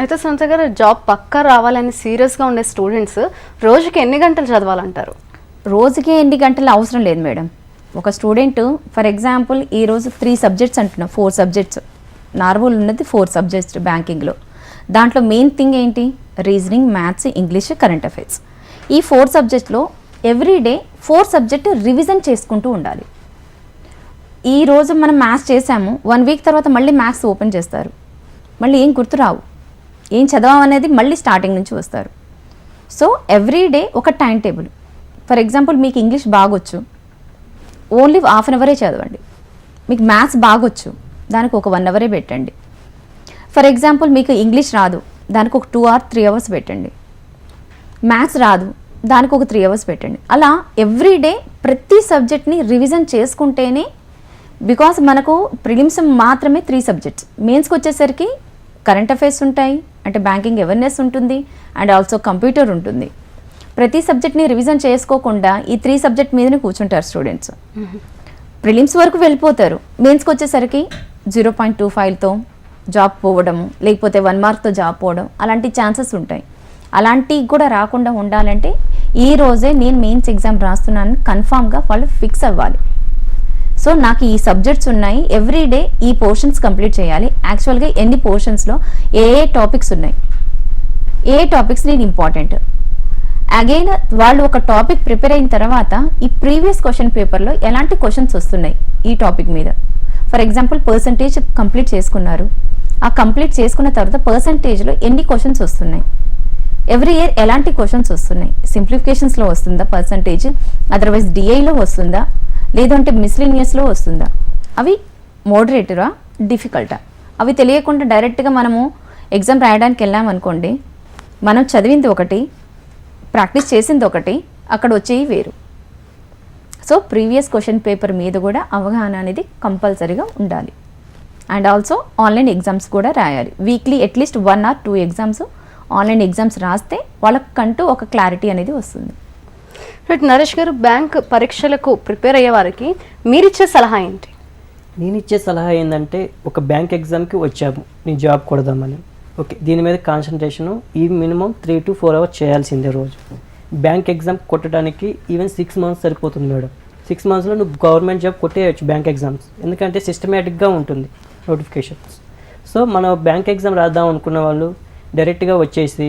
అయితే సంత గారు జాబ్ పక్కా రావాలని సీరియస్గా ఉండే స్టూడెంట్స్ రోజుకి ఎన్ని గంటలు చదవాలంటారు? రోజుకి ఎన్ని గంటలు అవసరం లేదు మేడం. ఒక స్టూడెంట్ ఫర్ ఎగ్జాంపుల్ ఈరోజు త్రీ సబ్జెక్ట్స్ అంటున్నా ఫోర్ సబ్జెక్ట్స్ నార్మల్ ఉన్నది ఫోర్ సబ్జెక్ట్స్ బ్యాంకింగ్లో దాంట్లో మెయిన్ థింగ్ ఏంటి? Reasoning maths English current affairs ఈ ఫోర్ సబ్జెక్ట్లో every day four subject revision చేసుకుంటూ ఉండాలి. ఈ రోజు మనం మ్యాథ్స్ చేసాము వన్ వీక్ తర్వాత మళ్ళీ మ్యాథ్స్ ఓపెన్ చేస్తారు. మళ్ళీ ఏం గుర్తురావు ఏం చదవం అనేది మళ్ళీ స్టార్టింగ్ నుంచి వస్తారు. సో ఎవ్రీ డే ఒక టైం టేబుల్ ఫర్ ఎగ్జాంపుల్ మీకు ఇంగ్లీష్ బాగొచ్చు. ఓన్లీ హాఫ్ అన్ అవరే చదవండి. మీకు మ్యాథ్స్ బాగొచ్చు. దానికి ఒక వన్ అవరే పెట్టండి. ఫర్ ఎగ్జాంపుల్ మీకు ఇంగ్లీష్ రాదు. దానికి ఒక టూ ఆర్ త్రీ అవర్స్ పెట్టండి. మ్యాథ్స్ రాదు. దానికి ఒక త్రీ అవర్స్ పెట్టండి. అలా ఎవ్రీ డే ప్రతి సబ్జెక్ట్ని రివిజన్ చేసుకుంటేనే బికాస్ మనకు ప్రిలిమ్స్ మాత్రమే త్రీ సబ్జెక్ట్స్ మెయిన్స్కి వచ్చేసరికి కరెంట్ అఫైర్స్ ఉంటాయి అంటే బ్యాంకింగ్ అవేర్నెస్ ఉంటుంది అండ్ ఆల్సో కంప్యూటర్ ఉంటుంది. ప్రతి సబ్జెక్ట్ని రివిజన్ చేసుకోకుండా ఈ త్రీ సబ్జెక్ట్ మీదనే కూర్చుంటారు స్టూడెంట్స్. ప్రిలిమ్స్ వరకు వెళ్ళిపోతారు. మెయిన్స్కి వచ్చేసరికి జీరో పాయింట్ టూ ఫైవ్తో జాబ్ పోవడం లేకపోతే వన్ మార్క్తో జాబ్ పోవడం అలాంటి ఛాన్సెస్ ఉంటాయి. అలాంటివి కూడా రాకుండా ఉండాలంటే ఈ రోజే నేను మెయిన్స్ ఎగ్జామ్ రాస్తున్నాను కన్ఫామ్గా వాళ్ళు ఫిక్స్ అవ్వాలి. సో నాకు ఈ సబ్జెక్ట్స్ ఉన్నాయి. ఎవ్రీ డే ఈ పోర్షన్స్ కంప్లీట్ చేయాలి. యాక్చువల్గా ఎన్ని పోర్షన్స్లో ఏ ఏ టాపిక్స్ ఉన్నాయి? ఏ టాపిక్స్ నేను ఇంపార్టెంట్ అగైన్ వాళ్ళు ఒక టాపిక్ ప్రిపేర్ అయిన తర్వాత ఈ ప్రీవియస్ క్వశ్చన్ పేపర్లో ఎలాంటి క్వశ్చన్స్ వస్తున్నాయి ఈ టాపిక్ మీద? ఫర్ ఎగ్జాంపుల్ పర్సంటేజ్ కంప్లీట్ చేసుకున్నారు. ఆ కంప్లీట్ చేసుకున్న తర్వాత పర్సంటేజ్లో ఎన్ని క్వశ్చన్స్ వస్తున్నాయి? ఎవ్రీ ఇయర్ ఎలాంటి క్వశ్చన్స్ వస్తున్నాయి? సింప్లిఫికేషన్స్లో వస్తుందా పర్సంటేజ్ అదర్వైజ్ డిఐలో వస్తుందా? లేదంటే మిస్లీనియస్లో వస్తుందా? అవి మోడరేటరా డిఫికల్టా అవి తెలియకుండా డైరెక్ట్గా మనము ఎగ్జామ్ రాయడానికి వెళ్ళామనుకోండి మనం చదివింది ఒకటి ప్రాక్టీస్ చేసింది ఒకటి అక్కడ వచ్చేవి వేరు. సో ప్రీవియస్ క్వశ్చన్ పేపర్ మీద కూడా అవగాహన అనేది కంపల్సరీగా ఉండాలి. అండ్ ఆల్సో ఆన్లైన్ ఎగ్జామ్స్ కూడా రాయాలి. Weekly at least one or two exams online exams రాస్తే వాళ్ళకంటూ ఒక క్లారిటీ అనేది వస్తుంది. రైట్ నరేష్ గారు బ్యాంక్ పరీక్షలకు ప్రిపేర్ అయ్యే వారికి మీరిచ్చే సలహా ఏంటి? నేను ఇచ్చే సలహా ఏంటంటే ఒక బ్యాంక్ ఎగ్జామ్కి వచ్చాము. నేను జాబ్ కొడదామని. ఓకే దీని మీద కాన్సన్ట్రేషను ఈ minimum three to four hours చేయాల్సిందే రోజు. బ్యాంక్ ఎగ్జామ్ కొట్టడానికి ఈవెన్ సిక్స్ మంత్స్ సరిపోతుంది మేడం. సిక్స్ మంత్స్లో నువ్వు గవర్నమెంట్ జాబ్ కొట్టేయచ్చు బ్యాంక్ ఎగ్జామ్స్. ఎందుకంటే సిస్టమేటిక్గా ఉంటుంది నోటిఫికేషన్స్. సో మనం బ్యాంక్ ఎగ్జామ్ రాద్దాం అనుకున్న వాళ్ళు డైరెక్ట్గా వచ్చేసి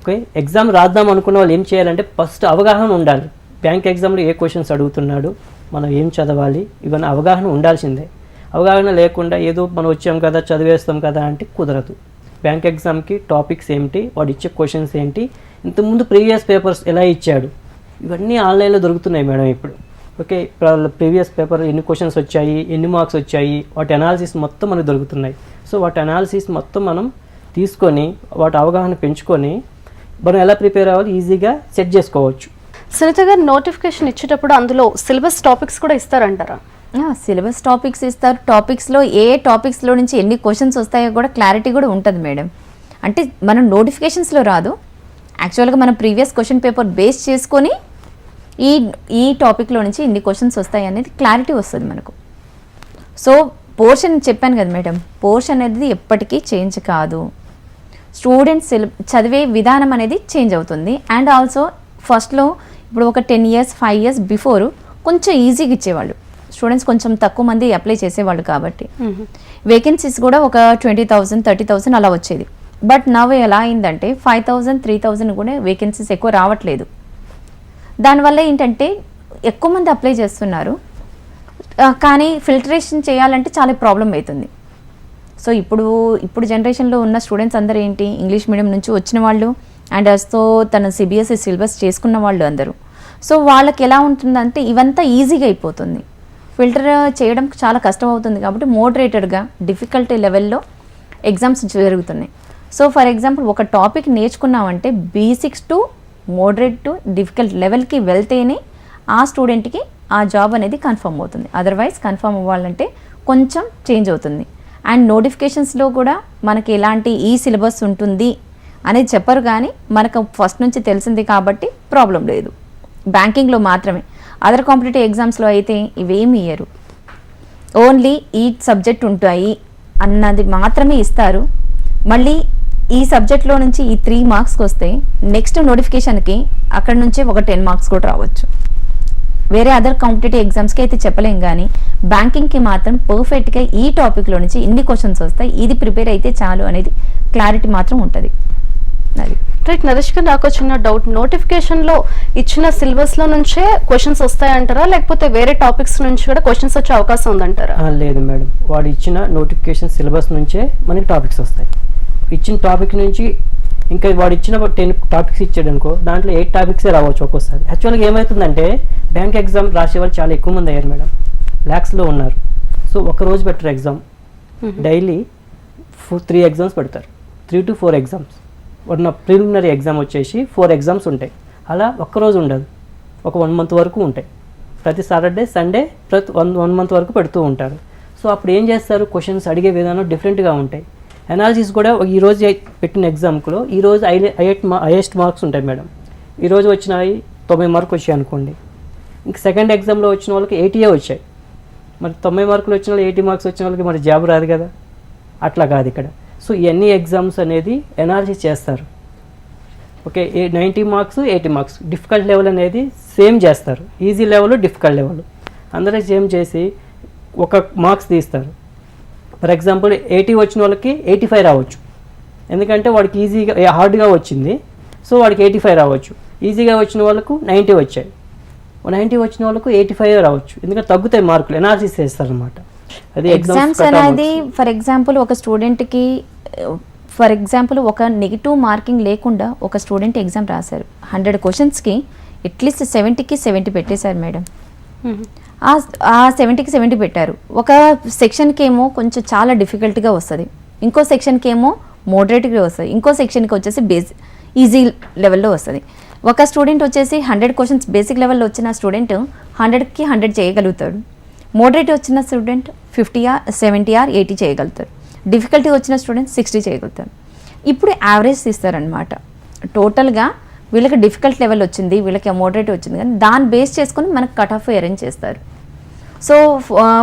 ఓకే? ఎగ్జామ్ రాద్దాం అనుకున్న వాళ్ళు ఏం చేయాలంటే ఫస్ట్ అవగాహన ఉండాలి. బ్యాంక్ ఎగ్జామ్లో ఏ క్వశ్చన్స్ అడుగుతున్నాడు మనం ఏం చదవాలి ఇవన్నీ అవగాహన ఉండాల్సిందే. అవగాహన లేకుండా ఏదో మనం వచ్చాం కదా చదివేస్తాం కదా అంటే కుదరదు. బ్యాంక్ ఎగ్జామ్కి టాపిక్స్ ఏంటి వాడు ఇచ్చే క్వశ్చన్స్ ఏంటి ఇంతకుముందు ప్రీవియస్ పేపర్స్ ఎలా ఇచ్చాడు ఇవన్నీ ఆన్లైన్లో దొరుకుతున్నాయి మేడం ఇప్పుడు. ఓకే? ప్రీవియస్ పేపర్ ఎన్ని క్వశ్చన్స్ వచ్చాయి ఎన్ని మార్క్స్ వచ్చాయి వాటి అనాలిసిస్ మొత్తం మనకు దొరుకుతున్నాయి. సో వాటి అనాలిసిస్ మొత్తం మనం తీసుకొని వాటి అవగాహన పెంచుకొని మనం ఎలా ప్రిపేర్ అవ్వాలి? ఈజీగా సెట్ చేసుకోవచ్చు. సునీత గారు నోటిఫికేషన్ ఇచ్చేటప్పుడు అందులో సిలబస్ టాపిక్స్ కూడా ఇస్తారంటారా? సిలబస్ టాపిక్స్ ఇస్తారు. టాపిక్స్లో ఏ టాపిక్స్లో నుంచి ఎన్ని క్వశ్చన్స్ వస్తాయో కూడా క్లారిటీ కూడా ఉంటుంది మేడం. అంటే మనం నోటిఫికేషన్స్లో రాదు. యాక్చువల్గా మనం ప్రీవియస్ క్వశ్చన్ పేపర్ బేస్ చేసుకొని ఈ ఈ టాపిక్లో నుంచి ఇన్ని క్వశ్చన్స్ వస్తాయి అనేది క్లారిటీ వస్తుంది మనకు. సో పోర్షన్ చెప్పాను కదా మేడం. పోర్షన్ అనేది ఎప్పటికీ చేంజ్ కాదు. స్టూడెంట్స్ చదివే విధానం అనేది చేంజ్ అవుతుంది. అండ్ ఆల్సో ఫస్ట్లో ఇప్పుడు ఒక ten years five years before కొంచెం ఈజీగా ఇచ్చేవాళ్ళు. స్టూడెంట్స్ కొంచెం తక్కువ మంది అప్లై చేసేవాళ్ళు కాబట్టి. వేకెన్సీస్ కూడా ఒక ట్వంటీ థౌసండ్ థర్టీ థౌసండ్ అలా వచ్చేది. బట్ నవ్ ఎలా అయిందంటే ఫైవ్ థౌసండ్ త్రీ థౌసండ్ కూడా వేకెన్సీస్ ఎక్కువ రావట్లేదు. దానివల్ల ఏంటంటే ఎక్కువ మంది అప్లై చేస్తున్నారు. కానీ ఫిల్టరేషన్ చేయాలంటే చాలా ప్రాబ్లం అవుతుంది. సో ఇప్పుడు ఇప్పుడు జనరేషన్లో ఉన్న స్టూడెంట్స్ అందరూ ఏంటి? ఇంగ్లీష్ మీడియం నుంచి వచ్చిన వాళ్ళు అండ్ సో తన సిబిఎస్ఈ సిలబస్ చేసుకున్న వాళ్ళు అందరూ. సో వాళ్ళకి ఎలా ఉంటుందంటే ఇవంతా ఈజీగా అయిపోతుంది. ఫిల్టర్ చేయడం చాలా కష్టం అవుతుంది కాబట్టి మోడరేటెడ్గా డిఫికల్టీ లెవెల్లో ఎగ్జామ్స్ జరుగుతున్నాయి. సో ఫర్ ఎగ్జాంపుల్ ఒక topic నేర్చుకున్నామంటే basics to moderate to difficult లెవెల్కి వెళ్తేనే ఆ స్టూడెంట్కి ఆ జాబ్ అనేది కన్ఫర్మ్ అవుతుంది. అదర్వైజ్ కన్ఫర్మ్ అవ్వాలంటే కొంచెం చేంజ్ అవుతుంది. అండ్ నోటిఫికేషన్స్లో కూడా మనకి ఎలాంటి ఈ సిలబస్ ఉంటుంది అనేది చెప్పరు కానీ మనకు ఫస్ట్ నుంచి తెలిసింది కాబట్టి ప్రాబ్లం లేదు. బ్యాంకింగ్లో మాత్రమే. అదర్ కాంపిటేటివ్ ఎగ్జామ్స్లో అయితే ఇవేమి ఇయ్యరు. ఓన్లీ ఈ సబ్జెక్ట్ ఉంటాయి అన్నది మాత్రమే ఇస్తారు. మళ్ళీ ఈ సబ్జెక్ట్లో నుంచి ఈ త్రీ మార్క్స్కి వస్తే నెక్స్ట్ నోటిఫికేషన్కి అక్కడ నుంచి ఒక టెన్ మార్క్స్ కూడా రావచ్చు. వేరే అదర్ కాంపిటేటివ్ ఎగ్జామ్స్కి అయితే చెప్పలేం కానీ బ్యాంకింగ్కి మాత్రం పర్ఫెక్ట్గా ఈ టాపిక్లో నుంచి ఇన్ని క్వశ్చన్స్ వస్తాయి. ఇది ప్రిపేర్ అయితే చాలు అనేది క్లారిటీ మాత్రం ఉంటుంది. అది. రైట్ నరేష్ గారు నాకు చిన్న డౌట్ నోటిఫికేషన్లో ఇచ్చిన సిలబస్లో నుంచే క్వశ్చన్స్ వస్తాయంటారా? లేకపోతే వేరే టాపిక్స్ నుంచి కూడా క్వశ్చన్స్ వచ్చే అవకాశం ఉందంటారా? లేదు మేడం. వాడు ఇచ్చిన నోటిఫికేషన్ సిలబస్ నుంచే మనకి టాపిక్స్ వస్తాయి. ఇచ్చిన టాపిక్ నుంచి ఇంకా వాడు ఇచ్చిన టెన్ టాపిక్స్ ఇచ్చాడు అనుకో దాంట్లో ఎయిట్ టాపిక్సే రావచ్చు ఒక్కోసారి. యాక్చువల్గా ఏమవుతుందంటే బ్యాంక్ ఎగ్జామ్ రాసే వాళ్ళు చాలా ఎక్కువ మంది అయ్యారు మేడం. ల్యాక్స్లో ఉన్నారు. సో ఒక రోజు పెట్టరు exam daily four three exams పెడతారు. త్రీ టు ఫోర్ ఎగ్జామ్స్ ఉన్న ప్రిలిమినరీ ఎగ్జామ్ వచ్చేసి ఫోర్ ఎగ్జామ్స్ ఉంటాయి. అలా ఒక్కరోజు ఉండదు. ఒక వన్ మంత్ వరకు ఉంటాయి. ప్రతి సాటర్డే సండే ప్రతి వన్ వన్ మంత్ వరకు పెడుతూ ఉంటారు. సో అప్పుడు ఏం చేస్తారు? క్వశ్చన్స్ అడిగే విధానం డిఫరెంట్గా ఉంటాయి. అనాలిసిస్ కూడా ఈ రోజు ఎ- పెట్టిన ఎగ్జామ్లో ఈ రోజు హైయెస్ట్ మార్క్స్ ఉంటాయి మేడం. ఈ రోజు వచ్చినాయి తొంభై మార్కులు వచ్చాయి అనుకోండి. ఇంక సెకండ్ ఎగ్జామ్లో వచ్చిన వాళ్ళకి ఎయిటీఏ వచ్చాయి. మరి తొంభై మార్కులు వచ్చిన వాళ్ళు ఎయిటీ మార్క్స్ వచ్చిన వాళ్ళకి మరి జాబ్ రాదు కదా. అట్లా కాదు ఇక్కడ. సో ఇవన్నీ ఎగ్జామ్స్ అనేది ఎనాలిసిస్ చేస్తారు. ఓకే ఏ ninety marks eighty marks difficult level అనేది సేమ్ చేస్తారు. ఈజీ లెవెల్ డిఫికల్ట్ లెవెల్ అందరూ సేమ్ చేసి ఒక మార్క్స్ తీస్తారు. ఫర్ ఎగ్జాంపుల్ ఎయిటీ వచ్చిన వాళ్ళకి ఎయిటీ ఫైవ్ రావచ్చు. ఎందుకంటే వాడికి ఈజీగా హార్డ్గా వచ్చింది. సో వాడికి ఎయిటీ ఫైవ్ రావచ్చు ఈజీగా వచ్చిన వాళ్ళకు నైంటీ వచ్చాయి. నైంటీ వచ్చిన వాళ్ళకు ఎయిటీ ఫైవ్ రావచ్చు. ఎందుకంటే తగ్గుతాయి మార్కులు ఎనాలిసిస్ చేస్తారనమాట అది ఎగ్జామ్స్ అనేది ఫర్ ఎగ్జాంపుల్ ఒక స్టూడెంట్కి ఫర్ ఎగ్జాంపుల్ ఒక నెగిటివ్ మార్కింగ్ లేకుండా ఒక స్టూడెంట్ ఎగ్జామ్ రాశారు. హండ్రెడ్ క్వశ్చన్స్కి అట్లీస్ట్ సెవెంటీకి సెవెంటీ పెట్టేశారు మేడం. ఆ సెవెంటీకి సెవెంటీ పెట్టారు. ఒక సెక్షన్కి ఏమో కొంచెం చాలా డిఫికల్ట్గా వస్తుంది. ఇంకో సెక్షన్కి ఏమో మోడరేట్గా వస్తుంది. ఇంకో సెక్షన్కి వచ్చేసి బేస్ ఈజీ లెవెల్లో వస్తుంది. ఒక స్టూడెంట్ వచ్చేసి హండ్రెడ్ క్వశ్చన్స్ బేసిక్ లెవెల్లో వచ్చిన స్టూడెంట్ హండ్రెడ్కి హండ్రెడ్ చేయగలుగుతాడు. మోడరేట్ వచ్చిన student fifty or seventy or eighty చేయగలుగుతారు డిఫికల్టీ వచ్చిన స్టూడెంట్ సిక్స్టీ చేయగలుగుతారు ఇప్పుడు యావరేజ్ తీస్తారనమాట టోటల్గా వీళ్ళకి డిఫికల్ట్ లెవెల్ వచ్చింది వీళ్ళకి మోడరేట్ వచ్చింది కానీ దాన్ని బేస్ చేసుకొని మనకు కట్ ఆఫ్ అరేంజ్ చేస్తారు. సో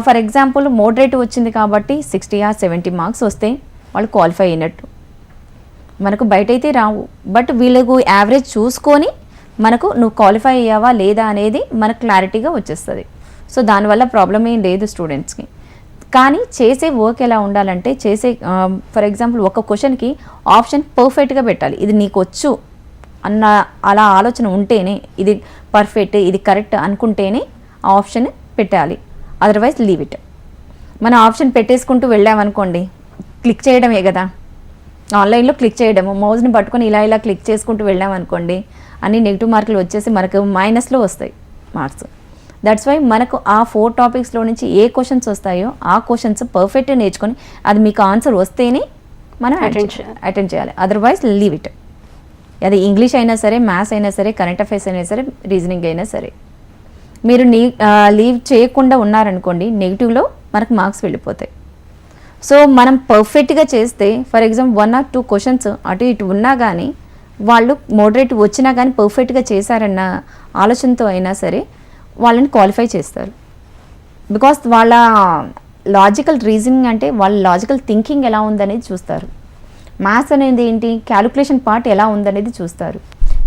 ఫర్ ఎగ్జాంపుల్ మోడరేట్ వచ్చింది కాబట్టి సిక్స్టీ ఆర్ సెవెంటీ మార్క్స్ వస్తే వాళ్ళు క్వాలిఫై అయినట్టు. మనకు బయటైతే రావు. బట్ వీళ్ళకు యావరేజ్ చూసుకొని మనకు నువ్వు క్వాలిఫై అయ్యావా లేదా అనేది మనకు క్లారిటీగా వచ్చేస్తుంది. సో దానివల్ల ప్రాబ్లం ఏం లేదు స్టూడెంట్స్కి కానీ చేసే వర్క్ ఎలా ఉండాలంటే చేసే um, ఫర్ ఎగ్జాంపుల్ ఒక క్వశ్చన్కి ఆప్షన్ పర్ఫెక్ట్గా పెట్టాలి. ఇది నీకు వచ్చు అన్న అలా ఆలోచన ఉంటేనే ఇది పర్ఫెక్ట్ ఇది కరెక్ట్ అనుకుంటేనే ఆ ఆప్షన్ పెట్టాలి. అదర్వైజ్ లీవ్ ఇట్ మన ఆప్షన్ పెట్టేసుకుంటూ వెళ్ళామనుకోండి క్లిక్ చేయడమే కదా. ఆన్లైన్లో క్లిక్ చేయడము మౌజ్ని పట్టుకొని ఇలా ఇలా క్లిక్ చేసుకుంటూ వెళ్ళామనుకోండి అన్ని నెగిటివ్ మార్కులు వచ్చేసి మనకు మైనస్లో వస్తాయి మార్క్స్. దట్స్ వై మనకు ఆ ఫోర్ టాపిక్స్లో నుంచి ఏ క్వశ్చన్స్ వస్తాయో ఆ క్వశ్చన్స్ పర్ఫెక్ట్ నేర్చుకొని అది మీకు ఆన్సర్ వస్తేనే మనం చేయాలి. అటెండ్ చేయాలి. అదర్వైజ్ లీవ్ ఇట్ అది ఇంగ్లీష్ అయినా సరే మ్యాథ్స్ అయినా సరే కరెంట్ అఫైర్స్ అయినా సరే రీజనింగ్ అయినా సరే. మీరు నీ లీవ్ చేయకుండా ఉన్నారనుకోండి నెగిటివ్లో మనకు మార్క్స్ వెళ్ళిపోతాయి. సో మనం పర్ఫెక్ట్గా చేస్తే for example one or two questions అటు ఇటు ఉన్నా కానీ వాళ్ళు మోడరేట్ వచ్చినా కానీ పర్ఫెక్ట్గా చేశారన్న ఆలోచనతో అయినా సరే వాళ్ళని క్వాలిఫై చేస్తారు. బికాస్ వాళ్ళ లాజికల్ రీజనింగ్ అంటే వాళ్ళ లాజికల్ థింకింగ్ ఎలా ఉందనేది చూస్తారు. మ్యాథ్స్ అనేది ఏంటి? క్యాలిక్యులేషన్ పార్ట్ ఎలా ఉందనేది చూస్తారు.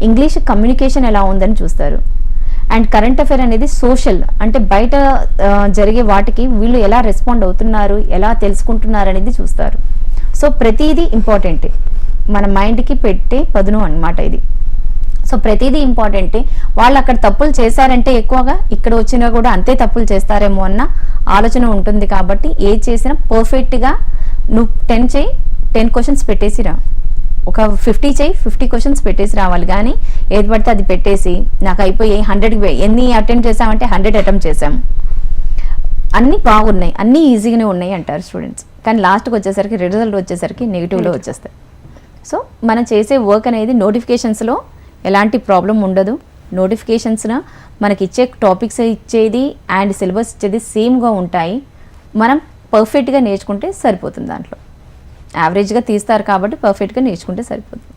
ఇంగ్లీష్ కమ్యూనికేషన్ ఎలా ఉందని చూస్తారు. అండ్ కరెంట్ అఫైర్ అనేది సోషల్ అంటే బయట జరిగే వాటికి వీళ్ళు ఎలా రెస్పాండ్ అవుతున్నారు ఎలా తెలుసుకుంటున్నారు అనేది చూస్తారు. సో ప్రతిదీ ఇంపార్టెంటే మన మైండ్కి పెట్టే పదును అన్నమాట ఇది. సో ప్రతిదీ ఇంపార్టెంటే వాళ్ళు అక్కడ తప్పులు చేశారంటే ఎక్కువగా ఇక్కడ వచ్చినా కూడా అంతే తప్పులు చేస్తారేమో అన్న ఆలోచన ఉంటుంది కాబట్టి ఏది చేసినా పర్ఫెక్ట్గా నువ్వు టెన్ చేయి టెన్ క్వశ్చన్స్ పెట్టేసిరా. ఒక ఫిఫ్టీ చేయి ఫిఫ్టీ క్వశ్చన్స్ పెట్టేసి రావాలి. కానీ ఏది పడితే అది పెట్టేసి నాకు అయిపోయి హండ్రెడ్కి ఎన్ని అటెంప్ట్ చేసామంటే హండ్రెడ్ అటెంప్ట్ చేసాం అన్నీ బాగున్నాయి. అన్నీ ఈజీగానే ఉన్నాయి అంటారు స్టూడెంట్స్ కానీ లాస్ట్కి వచ్చేసరికి రిజల్ట్ వచ్చేసరికి నెగిటివ్లో వచ్చేస్తాయి. సో మనం చేసే వర్క్ అనేది నోటిఫికేషన్స్లో ఎలాంటి ప్రాబ్లం ఉండదు. నోటిఫికేషన్స్న మనకి ఇచ్చే టాపిక్స్ ఇచ్చేది అండ్ సిలబస్ ఇచ్చేది సేమ్గా ఉంటాయి. మనం పర్ఫెక్ట్గా నేర్చుకుంటే సరిపోతుంది దాంట్లో. యావరేజ్గా తీస్తారు కాబట్టి పర్ఫెక్ట్గా నేర్చుకుంటే సరిపోతుంది.